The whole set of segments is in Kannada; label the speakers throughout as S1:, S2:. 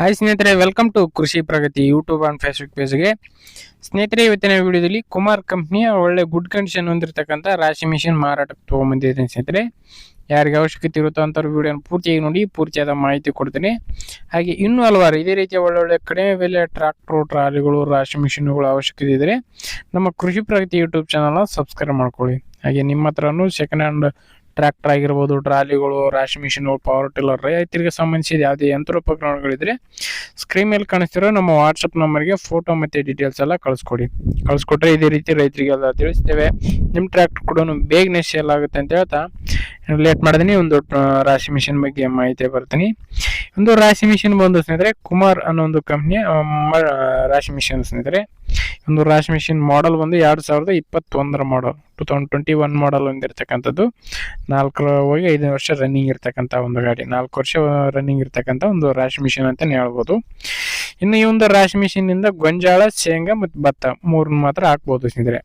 S1: ಹಾಯ್ ಸ್ನೇಹಿತರೆ welcome to Krishi Pragati YouTube and Facebook ಪೇಜ್ಗೆ ಸ್ನೇಹಿತರೆ, ಇವತ್ತಿನ ವಿಡಿಯೋದಲ್ಲಿ ಕುಮಾರ್ ಕಂಪ್ನಿಯ ಒಳ್ಳೆ ಗುಡ್ ಕಂಡೀಷನ್ ಹೊಂದಿರತಕ್ಕಂಥ ರಾಶಿ ಮಿಷಿನ್ ಮಾರಾಟಕ್ಕೆ ತೊಗೊಂಬಂದಿದ್ದೀನಿ ಸ್ನೇಹಿತರೆ. ಯಾರಿಗೆ ಅವಶ್ಯಕತೆ ಇರುತ್ತೋ ಅಂಥವ್ರು ವಿಡಿಯೋನ ಪೂರ್ತಿಯಾಗಿ ನೋಡಿ, ಪೂರ್ತಿಯಾದ ಮಾಹಿತಿ ಕೊಡ್ತೀನಿ. ಹಾಗೆ ಇನ್ನೂ ಹಲವಾರು ಇದೇ ರೀತಿಯ ಒಳ್ಳೊಳ್ಳೆ ಕಡಿಮೆ ಬೆಲೆ ಟ್ರ್ಯಾಕ್ಟ್ರು ಟ್ರಾಲಿಗಳು, ರಾಶಿ ಮಿಷಿನ್ಗಳು ಅವಶ್ಯಕತೆ ಇದ್ದರೆ ನಮ್ಮ ಕೃಷಿ ಪ್ರಗತಿ ಯೂಟ್ಯೂಬ್ ಚಾನಲ್ನ ಸಬ್ಸ್ಕ್ರೈಬ್ ಮಾಡ್ಕೊಳ್ಳಿ. ಹಾಗೆ ನಿಮ್ಮ ಹತ್ರನೂ ಸೆಕೆಂಡ್ ಹ್ಯಾಂಡ್ ಟ್ರ್ಯಾಕ್ಟರ್ ಆಗಿರ್ಬೋದು, ಟ್ರಾಲಿಗಳು ರಾಶಿ ಮಿಷಿನ್ಗಳು ಪವರ್ ಟಿಲ್ಲರ್ ರೈತರಿಗೆ ಸಂಬಂಧಿಸಿದ ಯಾವುದೇ ಯಂತ್ರೋಪಕರಣಗಳಿದ್ರೆ ಸ್ಕ್ರೀನ್ ಮೇಲೆ ಕಾಣಿಸ್ತಿರೋ ನಮ್ಮ ವಾಟ್ಸಪ್ ನಂಬರ್ಗೆ ಫೋಟೋ ಮತ್ತು ಡೀಟೇಲ್ಸ್ ಎಲ್ಲ ಕಳಿಸ್ಕೊಡಿ. ಕಳಿಸ್ಕೊಟ್ರೆ ಇದೇ ರೀತಿ ರೈತರಿಗೆಲ್ಲ ತಿಳಿಸ್ತೇವೆ. ನಿಮ್ಮ ಟ್ರ್ಯಾಕ್ಟರ್ ಕೂಡ ಬೇಗನೆ ಸೇಲ್ ಆಗುತ್ತೆ ಅಂತ ಹೇಳ್ತಾ ಲೇಟ್ ಮಾಡಿದೀನಿ, ಒಂದು ರಾಶಿ ಮಿಷನ್ ಬಗ್ಗೆ ಮಾಹಿತಿ ಬರ್ತೀನಿ. ಒಂದು ರಾಶಿ ಮಿಷನ್ ಬಂದು ಸ್ನೇಹಿತರೆ, ಕುಮಾರ್ ಅನ್ನೋ ಒಂದು ಕಂಪ್ನಿಯ ರಾಶಿ ಮಿಷನ್ ಸ್ನೇಹಿತರೆ. ಒಂದು ರಾಶಿ ಮಿಷಿನ್ ಮಾಡೆಲ್ ಬಂದು ಎರಡು ಸಾವಿರದ ಇಪ್ಪತ್ತೊಂದರ model two thousand twenty one model ಒಂದಿರ್ತಕ್ಕಂಥದ್ದು ನಾಲ್ಕು ಹೋಗಿ ಐದು ವರ್ಷ ರನ್ನಿಂಗ್ ಇರ್ತಕ್ಕಂಥ ಒಂದು ಗಾಡಿ, ನಾಲ್ಕು ವರ್ಷ ರನ್ನಿಂಗ್ ಇರ್ತಕ್ಕಂಥ ಒಂದು ರಾಶಿ ಮಿಷನ್ ಅಂತಲೇ ಹೇಳ್ಬೋದು. ಇನ್ನು ಈ ಒಂದು ರಾಶಿ ಮಿಷಿನಿಂದ ಗೊಂಜಾಳ, ಶೇಂಗಾ ಮತ್ತು ಭತ್ತ ಮೂರನ್ನ ಮಾತ್ರ ಹಾಕ್ಬೋದು ಸ್ನೇಹಿತರೆ.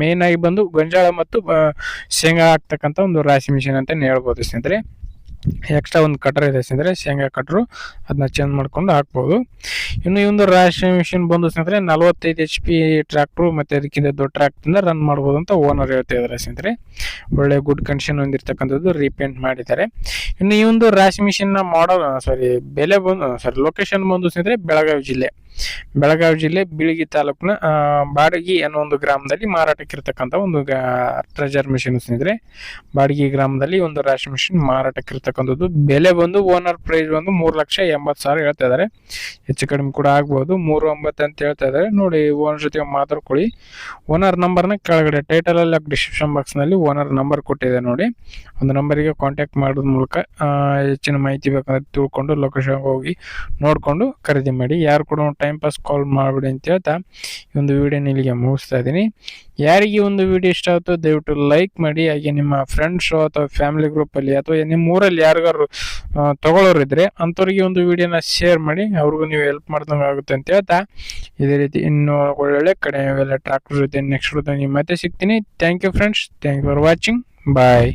S1: ಮೇನ್ ಆಗಿ ಬಂದು ಗೊಂಜಾಳ ಮತ್ತು ಶೇಂಗಾ ಹಾಕ್ತಕ್ಕಂಥ ಒಂದು ರಾಶಿ ಮಿಷಿನ್ ಅಂತಲೇ ಹೇಳ್ಬೋದು ಸ್ನೇಹಿತರೆ. ಎಕ್ಸ್ಟ್ರಾ ಒಂದು ಕಟರ್ ಇದೆ ಸ್ನೇಹಿತರೆ, ಶೇಂಗಾ ಕಟ್ರು ಅದನ್ನ ಚೇಂಜ್ ಮಾಡ್ಕೊಂಡು ಹಾಕ್ಬೋದು. ಇನ್ನು ಈ ಒಂದು ರಾಶಿ ಮಿಷಿನ್ ಬಂದು ಸ್ನೇಹಿತರೆ, ನಲವತ್ತೈದು ಎಚ್ ಪಿ ಟ್ರ್ಯಾಕ್ಟ್ರು ಮತ್ತು ಅದಕ್ಕಿಂತ ದೊಡ್ಡ ಟ್ರ್ಯಾಕ್ಟ್ರಿಂದ ರನ್ ಮಾಡ್ಬೋದು ಅಂತ ಓನರ್ ಹೇಳ್ತಾ ಇದ್ದಾರೆ ಸ್ನೇಹಿತರೆ. ಒಳ್ಳೆ ಗುಡ್ ಕಂಡೀಷನ್ ಹೊಂದಿರತಕ್ಕಂಥದ್ದು ರೀಪೇಂಟ್ ಮಾಡಿದ್ದಾರೆ. ಇನ್ನು ಈ ಒಂದು ರಾಶಿ ಮಿಷಿನ್ನ ಮಾಡಲ್ ಸಾರಿ ಬೆಲೆ ಬಂದು ಸಾರಿ ಲೊಕೇಶನ್ ಬಂದು ಸ್ನೇಹಿತರೆ, ಬೆಳಗಾವಿ ಜಿಲ್ಲೆ. ಬೆಳಗಾವಿ ಜಿಲ್ಲೆ ಬೀಳಗಿ ತಾಲೂಕಿನ ಬಾಡಗಿ ಅನ್ನೋ ಒಂದು ಗ್ರಾಮದಲ್ಲಿ ಮಾರಾಟಕ್ಕಿರ್ತಕ್ಕಂಥ ಒಂದು ಟ್ರೆಜರ್ ಮಿಷಿನ್ ಸ್ನೇಹಿತರೆ ಬಾಡಗಿ ಗ್ರಾಮದಲ್ಲಿ ಒಂದು ರಾಶಿ ಮಿಷಿನ್ ಮಾರಾಟಕ್ಕಿರ್ತಕ್ಕಂಥದ್ದು. ಬೆಲೆ ಬಂದು ಓನರ್ ಪ್ರೈಸ್ ಬಂದು ಮೂರು ಲಕ್ಷ ಎಂಬತ್ತು ಸಾವಿರ ಹೇಳ್ತಾ ಇದ್ದಾರೆ. ಹೆಚ್ಚು ಕಡಿಮೆ ಕೂಡ ಆಗ್ಬೋದು. ಮೂರು ಒಂಬತ್ತು ಅಂತ ಹೇಳ್ತಾ ಇದ್ದಾರೆ. ನೋಡಿ ಓನರ್ ಜೊತೆ ಮಾತಾಡ್ಕೊಳ್ಳಿ ಓನರ್ ನಂಬರ್ನ ಕೆಳಗಡೆ ಟೈಟಲ್ ಅಲ್ಲಿ ಡಿಸ್ಕ್ರಿಪ್ಷನ್ ಬಾಕ್ಸ್ನಲ್ಲಿ ಓನರ್ ನಂಬರ್ ಕೊಟ್ಟಿದೆ ನೋಡಿ. ಒಂದು ನಂಬರಿಗೆ ಕಾಂಟ್ಯಾಕ್ಟ್ ಮಾಡೋದ್ರ ಮೂಲಕ ಹೆಚ್ಚಿನ ಮಾಹಿತಿ ಬೇಕಂದ್ರೆ ತಿಳ್ಕೊಂಡು ಲೊಕೇಶನ್ ಹೋಗಿ ನೋಡಿಕೊಂಡು ಖರೀದಿ ಮಾಡಿ. ಯಾರು ಕೂಡ ಟೈಮ್ ಪಾಸ್ ಕಾಲ್ ಮಾಡಿಬಿಡಿ ಅಂತ ಹೇಳ್ತಾ ಈ ಒಂದು ವಿಡಿಯೋನ ಇಲ್ಲಿಗೆ ಮುಗಿಸ್ತಾ ಇದ್ದೀನಿ. ಯಾರಿಗೆ ಒಂದು ವಿಡಿಯೋ ಇಷ್ಟ ಆಯ್ತು ದಯವಿಟ್ಟು ಲೈಕ್ ಮಾಡಿ, ಹಾಗೆ ನಿಮ್ಮ ಫ್ರೆಂಡ್ಸು ಅಥವಾ ಫ್ಯಾಮಿಲಿ ಗ್ರೂಪಲ್ಲಿ ಅಥವಾ ನಿಮ್ಮ ಊರಲ್ಲಿ ಯಾರಿಗಾರು ತಗೊಳ್ಳೋರು ಇದ್ರೆ ಅಂಥವ್ರಿಗೆ ಒಂದು ವಿಡಿಯೋನ ಶೇರ್ ಮಾಡಿ, ಅವ್ರಿಗೂ ನೀವು ಹೆಲ್ಪ್ ಮಾಡ್ದಂಗೆ ಆಗುತ್ತೆ ಅಂತ ಹೇಳ್ತಾ. ಇದೇ ರೀತಿ ಇನ್ನೂ ಒಳ್ಳೊಳ್ಳೆ ಕಡಿಮೆ ಟ್ರಾಕ್ಟರ್ ಜೊತೆ ನೆಕ್ಸ್ಟ್ ಜೊತೆ ನಿಮ್ಮ ಮತ್ತೆ ಸಿಗ್ತೀನಿ. Thank you friends thank you for watching bye